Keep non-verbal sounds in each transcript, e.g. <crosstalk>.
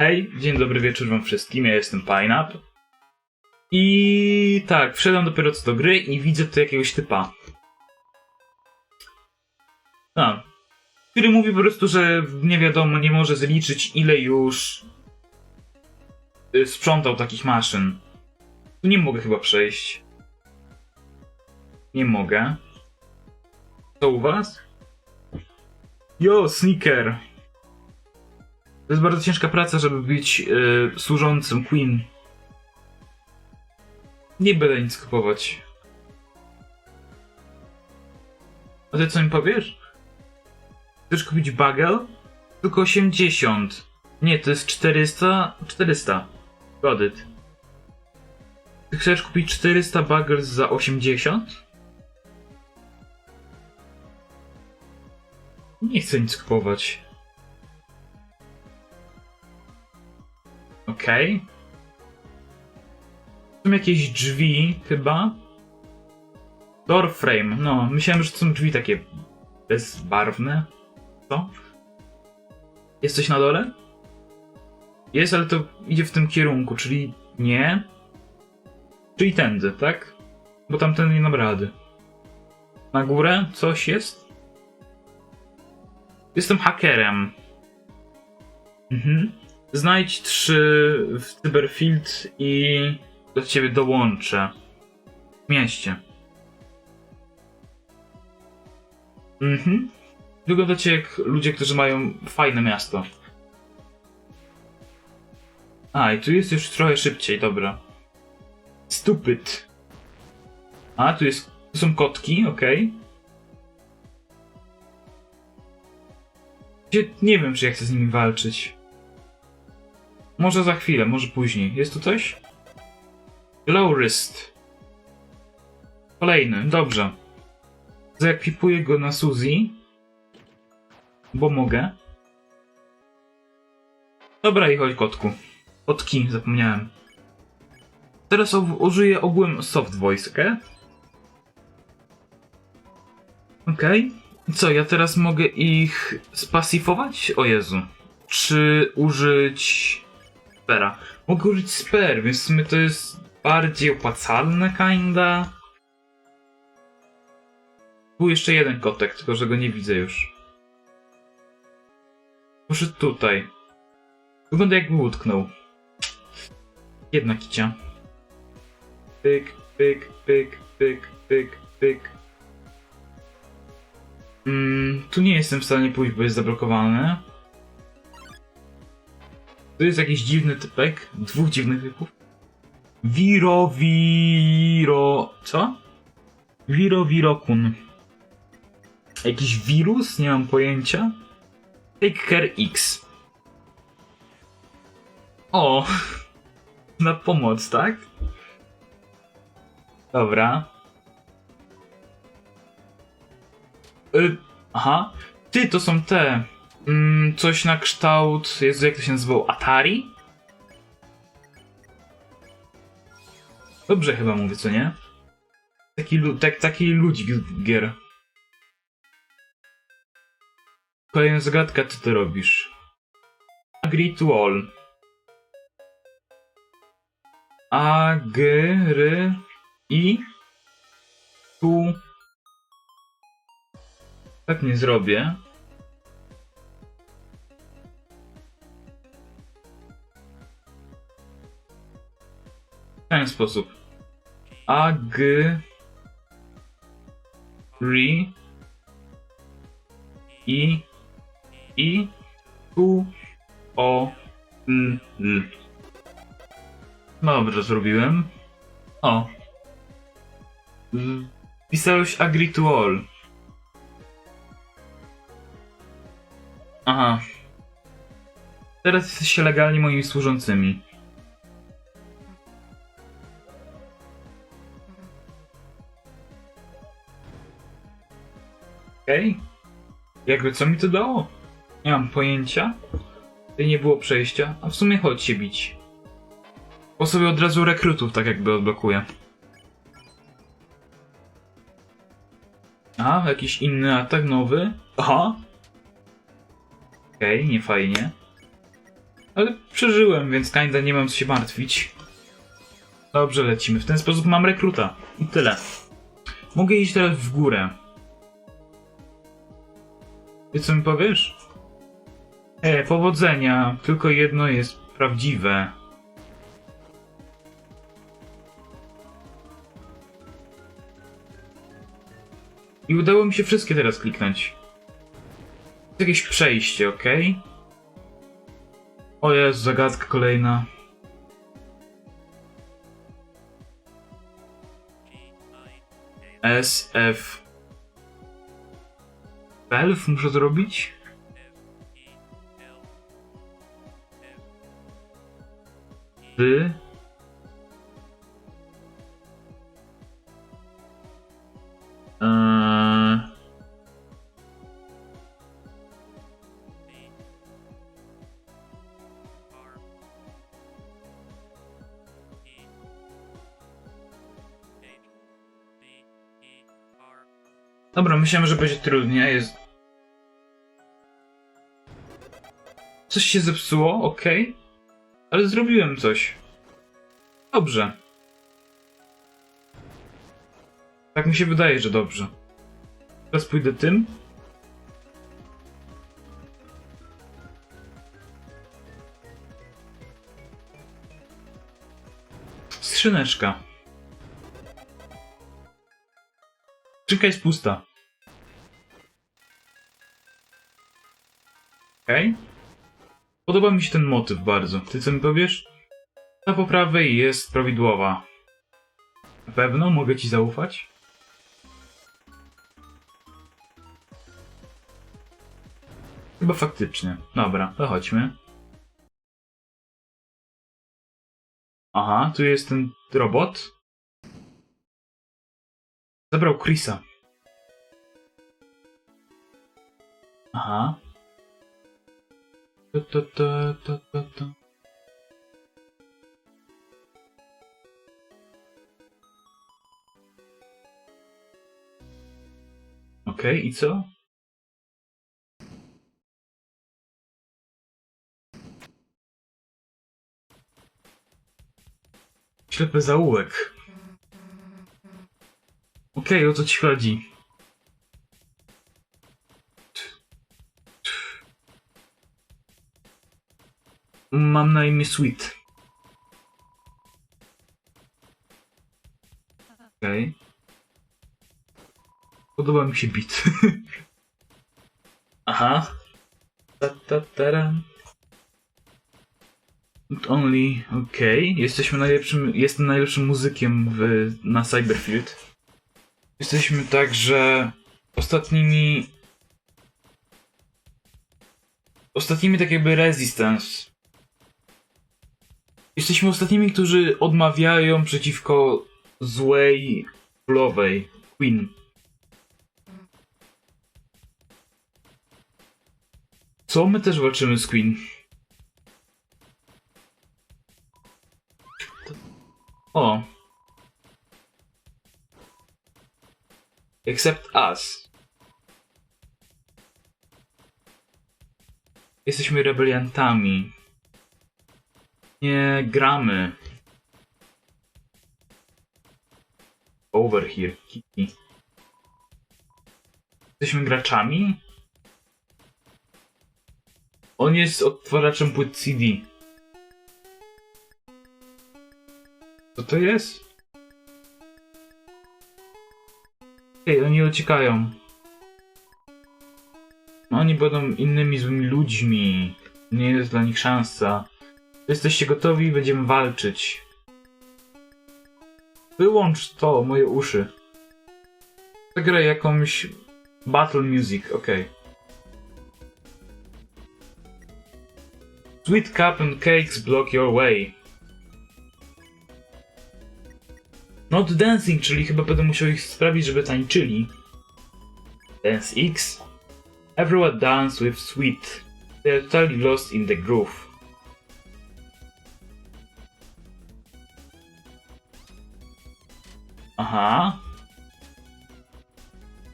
Hej, dzień dobry wieczór wam wszystkim, ja jestem Pineapple. I tak, wszedłem dopiero co do gry i widzę tu jakiegoś typa. A, który mówi po prostu, że nie wiadomo, nie może zliczyć ile już y, sprzątał takich maszyn. Tu nie mogę chyba przejść. Nie mogę. Co u was? Jo, sneaker. To jest bardzo ciężka praca, żeby być y, służącym Queen. Nie będę nic kupować. A ty co mi powiesz? Chcesz kupić bagel? Tylko 80. Nie, to jest 400. 400. Got it. Ty chcesz kupić 400 bagels za 80? Nie chcę nic kupować. Okej. Są jakieś drzwi, chyba. Door frame. No, myślałem, że to są drzwi takie bezbarwne. Co? Jest coś na dole? Jest, ale to idzie w tym kierunku, czyli nie. Czyli tędy, tak? Bo tamten nie dam rady. Na górę coś jest? Jestem hakerem. Mhm. Znajdź trzy w Cyberfield i do ciebie dołączę. W mieście. Mhm. Wyglądacie jak ludzie, którzy mają fajne miasto. A, i tu jest już trochę szybciej, dobra. Stupid. A, tu jest. Tu są kotki, okej. Gdzie- Nie wiem, czy ja chcę z nimi walczyć. Może za chwilę, może później. Jest tu coś? Glowrist. Kolejny, dobrze. Zaekwipuję go na Suzy. Bo mogę. Dobra i chodź kotku. Kotki, zapomniałem. Teraz użyję ogółem soft voice. I Co, ja teraz mogę ich spasifować? O Jezu. Czy użyć spera? Mogę użyć sper, więc w sumie to jest bardziej opłacalne kinda. Był jeszcze jeden kotek, tylko że go nie widzę już. Może tutaj. Wygląda jakby utknął. Jedna kicia. Pyk, pyk, pyk, pyk, pyk, pyk. Mm, tu nie jestem w stanie pójść, bo jest zablokowane. Tu jest jakiś dziwny typek. Dwóch dziwnych typów. Wiro, wiro... Co? Wiro, wirokun. Jakiś wirus? Nie mam pojęcia. Take care X. O! <laughs> Na pomoc, tak? Dobra. Y, aha. Ty, to są te. Mm, coś na kształt. Jezu, jak to się nazywało? Atari? Dobrze chyba mówię, co nie? Taki, tak, taki ludzik gier. Kolejna zagadka, co ty robisz? Agree to all. A, G, R, I, tu. Tak nie zrobię. Ten sposób. A, G, R, I, I, tu, O, N, L. Dobrze zrobiłem. O. Pisałeś agree to. Aha. Teraz jesteście legalnie moimi służącymi. Okej. Jakby co mi to dało? Nie mam pojęcia. Tutaj nie było przejścia. A w sumie chodź się bić. Bo sobie od razu rekrutów tak jakby odblokuję. A, jakiś inny atak nowy? Aha. Okej, nie fajnie. Ale przeżyłem, więc kinda nie mam co się martwić. Dobrze, lecimy. W ten sposób mam rekruta. I tyle. Mogę iść teraz w górę. Wiesz co mi powiesz? E, powodzenia. Tylko jedno jest prawdziwe. I udało mi się wszystkie teraz kliknąć. Jest jakieś przejście, ok? O jest zagadka kolejna. S, F. Elf muszę zrobić? D. Eee... Dobra, myślałem, że będzie trudniej, jest... Coś się zepsuło, okej. Ale zrobiłem coś. Dobrze. Tak mi się wydaje, że dobrze. Teraz pójdę tym. Skrzyneczka. Skrzynka jest pusta. Okej. Podoba mi się ten motyw bardzo. Ty co mi powiesz? Ta po prawej jest prawidłowa. Na pewno? Mogę ci zaufać? Chyba faktycznie. Dobra, to chodźmy. Aha, tu jest ten robot. Zabrał Chrisa. Aha. Ta, ta, ta, ta, ta, ta. Okej, i co? Ślepy zaułek. Okej, o co ci chodzi? Mam na imię Sweet. Okej. Podoba mi się beat. <laughs> Aha. Ta, ta, tara. Not only, okej. Jesteśmy najlepszym, jestem najlepszym muzykiem w, na Cyberfield. Jesteśmy także ostatnimi... Ostatnimi tak jakby Resistance. Jesteśmy ostatnimi, którzy odmawiają przeciwko złej królowej, Queen. Co? My też walczymy z Queen. O. Except us. Jesteśmy rebeliantami. Nie gramy. Over here, Kiki. Jesteśmy graczami? On jest odtwarzaczem płyt CD. Co to jest? Ej, oni uciekają. No, Oni będą innymi złymi ludźmi. Nie jest dla nich szansa. Jesteście gotowi? Będziemy walczyć. Wyłącz to, moje uszy. Zagraj jakąś battle music, okej. Sweet cup and cakes block your way. Not dancing, czyli chyba będę musiał ich sprawić, żeby tańczyli. Dance X. Everyone dance with sweet. They are totally lost in the groove. Aha.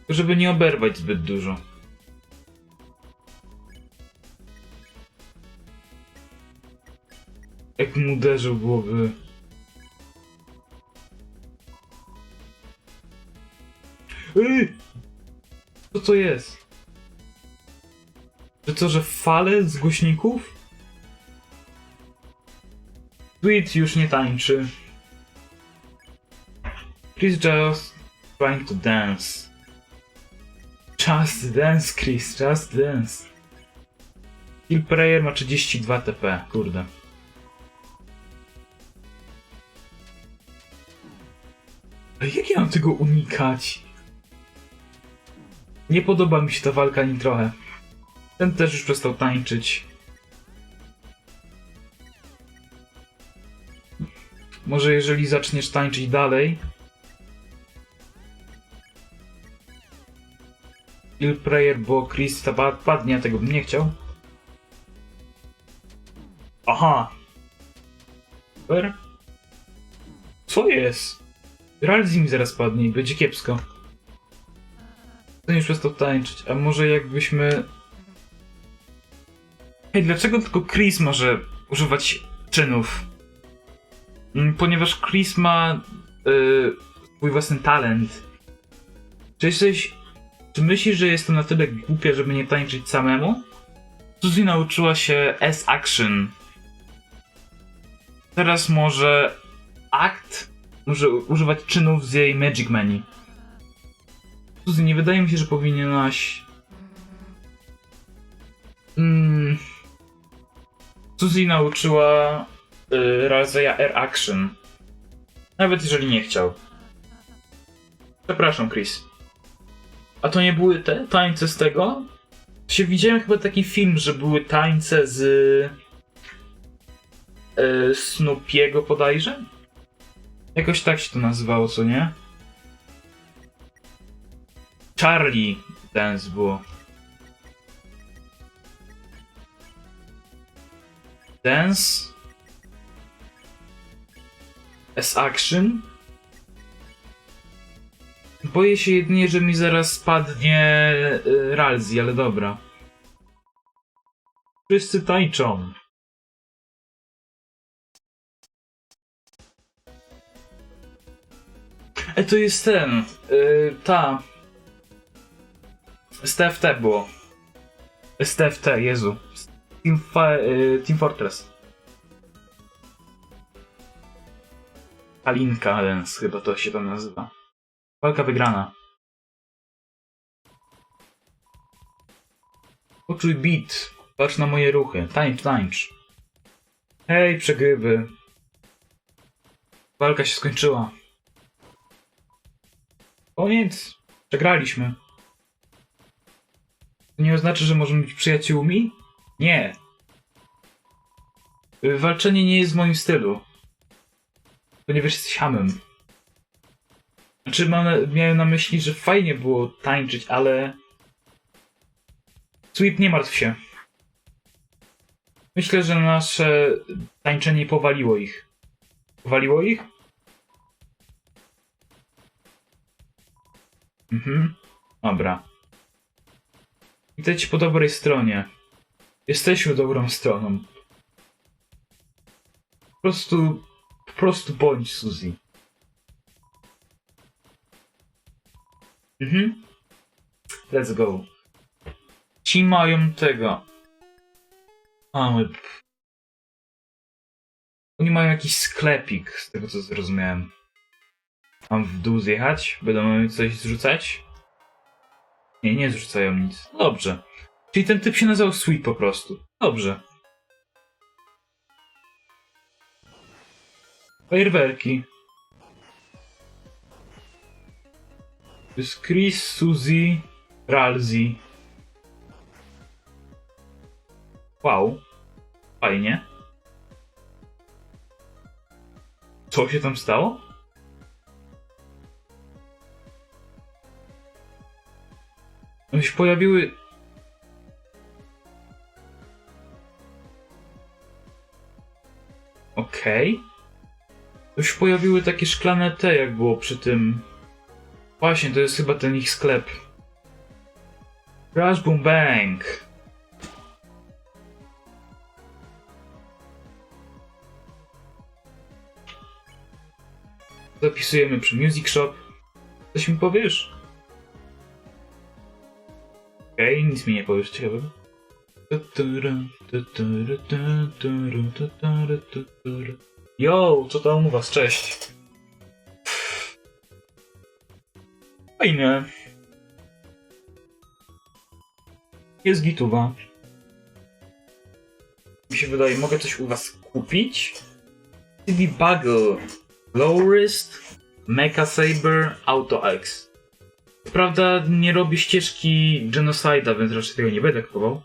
Żeby nie oberwać zbyt dużo. Jak mu uderzył. Ej! Co to jest? Że co, że fale z głośników? Sweet już nie tańczy. Chris just trying to dance. Just dance, Chris, just dance. Kill Prayer ma 32 TP, kurde. Ale jak ja mam tego unikać? Nie podoba mi się ta walka ani trochę. Ten też już przestał tańczyć. Może jeżeli zaczniesz tańczyć dalej. Kill Prayer, bo Chris padnie, tego bym nie chciał. Aha. Super. Co jest? Mi zaraz padnie będzie kiepsko. Ten już przestał tańczyć, a może jakbyśmy... Hej, dlaczego tylko Chris może używać czynów? Mm, Ponieważ Chris ma yy, swój własny talent. Czy jesteś... Czy myślisz, że jestem na tyle głupia, żeby nie tańczyć samemu? Suzy nauczyła się S-Action. Teraz może akt może używać czynów z jej Magic Menu. Suzy, nie wydaje mi się, że powinieneś... Mm. Suzy nauczyła y, Razeya Air Action. Nawet jeżeli nie chciał. Przepraszam, Chris. A to nie były te tańce z tego? Się widziałem chyba taki film, że były tańce z y, Snoopiego bodajże? Jakoś tak się to nazywało, co nie? Charlie Dance było. Dance S-Action Boję się jedynie, że mi zaraz spadnie y, Ralzi, ale dobra. Wszyscy tańczą. E, to jest ten. Y, ta. Z TFT było. Z TFT, Jezu. Team, Fa- y, Team Fortress. Kalinka Dance, chyba to się tam nazywa. Walka wygrana. Poczuj beat. Patrz na moje ruchy. Tańcz, tańcz. Hej, przegrywy. Walka się skończyła. Koniec. Przegraliśmy. To nie oznacza, że możemy być przyjaciółmi? Nie. Walczenie nie jest w moim stylu. Ponieważ jesteś hamem. Znaczy, mam miałem na myśli, że fajnie było tańczyć, ale... Sweet, nie martw się. Myślę, że nasze tańczenie powaliło ich. Powaliło ich? Mhm. Dobra. Ci po dobrej stronie. Jesteśmy dobrą stroną. Po prostu... Po prostu bądź, Suzy. Mhm. Let's go. Ci mają tego. Mamy. Oni mają jakiś sklepik, z tego co zrozumiałem. Mam w dół zjechać? Będą mi coś zrzucać? Nie, nie zrzucają nic. Dobrze. Czyli ten typ się nazywał Sweet po prostu. Dobrze. Fajerwerki. To jest Chris, Suzy, Ralzi. Wow. Fajnie. Co się tam stało? One się pojawiły... Okej. To się pojawiły takie szklane te, jak było przy tym... Właśnie, to jest chyba ten ich sklep. Crash Boom Bang. Zapisujemy przy Music Shop. Coś mi powiesz? Okej, okay, nic mi nie powiesz ciekawego. Yo, co tam u was? Cześć. Fajnie. Jest gituwa. Mi się wydaje, mogę coś u was kupić? CD Bugle, Low Wrist, Mecha Saber, Auto X. Prawda nie robię ścieżki Genocida, więc raczej tego nie będę kupował.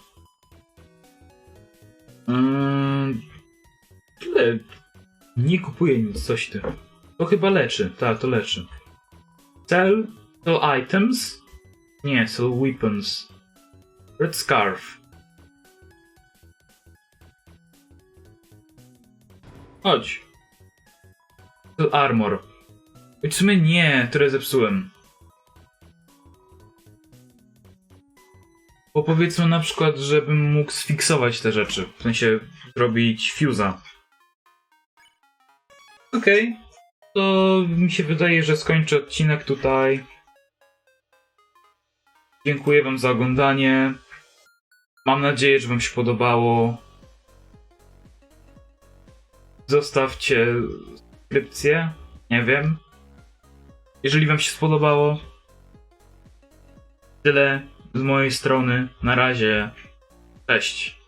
Mm, tyle. Nie kupuję nic, coś ty. To chyba leczy, tak, to leczy. Sell to items? Nie, sell weapons. Red Scarf. Chodź. Sell armor. Oj, W sumie nie, które zepsułem. Bo powiedzmy na przykład, żebym mógł sfiksować te rzeczy. W sensie zrobić fuse'a. Okej. To mi się wydaje, że skończę odcinek tutaj. Dziękuję wam za oglądanie. Mam nadzieję, że wam się podobało. Zostawcie subskrypcję. Nie wiem. Jeżeli wam się spodobało. Tyle z mojej strony. Na razie. Cześć.